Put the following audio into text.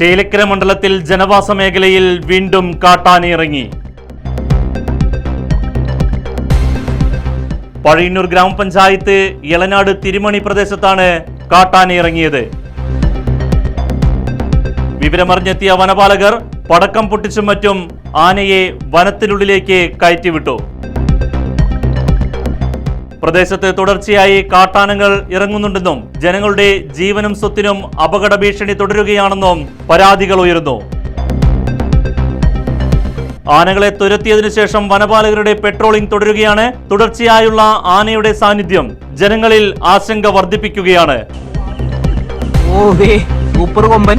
Chelakkara മണ്ഡലത്തിൽ ജനവാസ മേഖലയിൽ വീണ്ടും കാട്ടാനിറങ്ങി പഴയന്നൂർ ഗ്രാമപഞ്ചായത്ത് ഇളനാട് തിരുമണി പ്രദേശത്താണ് കാട്ടാനിറങ്ങിയത് വിവരമറിഞ്ഞെത്തിയ വനപാലകർ പടക്കം പൊട്ടിച്ചും മറ്റും ആനയെ വനത്തിനുള്ളിലേക്ക് കയറ്റിവിട്ടു. പ്രദേശത്ത് തുടർച്ചയായി കാട്ടാനങ്ങൾ ഇറങ്ങുന്നുണ്ടെന്നും ജനങ്ങളുടെ ജീവനും സ്വത്തിനും അപകട ഭീഷണി തുടരുകയാണെന്നും പരാതികൾ ഉയർന്നു ആനകളെ തുരത്തിയതിനു ശേഷം വനപാലകരുടെ പെട്രോളിംഗ് തുടരുകയാണ്. തുടർച്ചയായുള്ള ആനയുടെ സാന്നിധ്യം ജനങ്ങളിൽ ആശങ്ക വർദ്ധിപ്പിക്കുകയാണ്. സൂപ്പർ കൊമ്പൻ.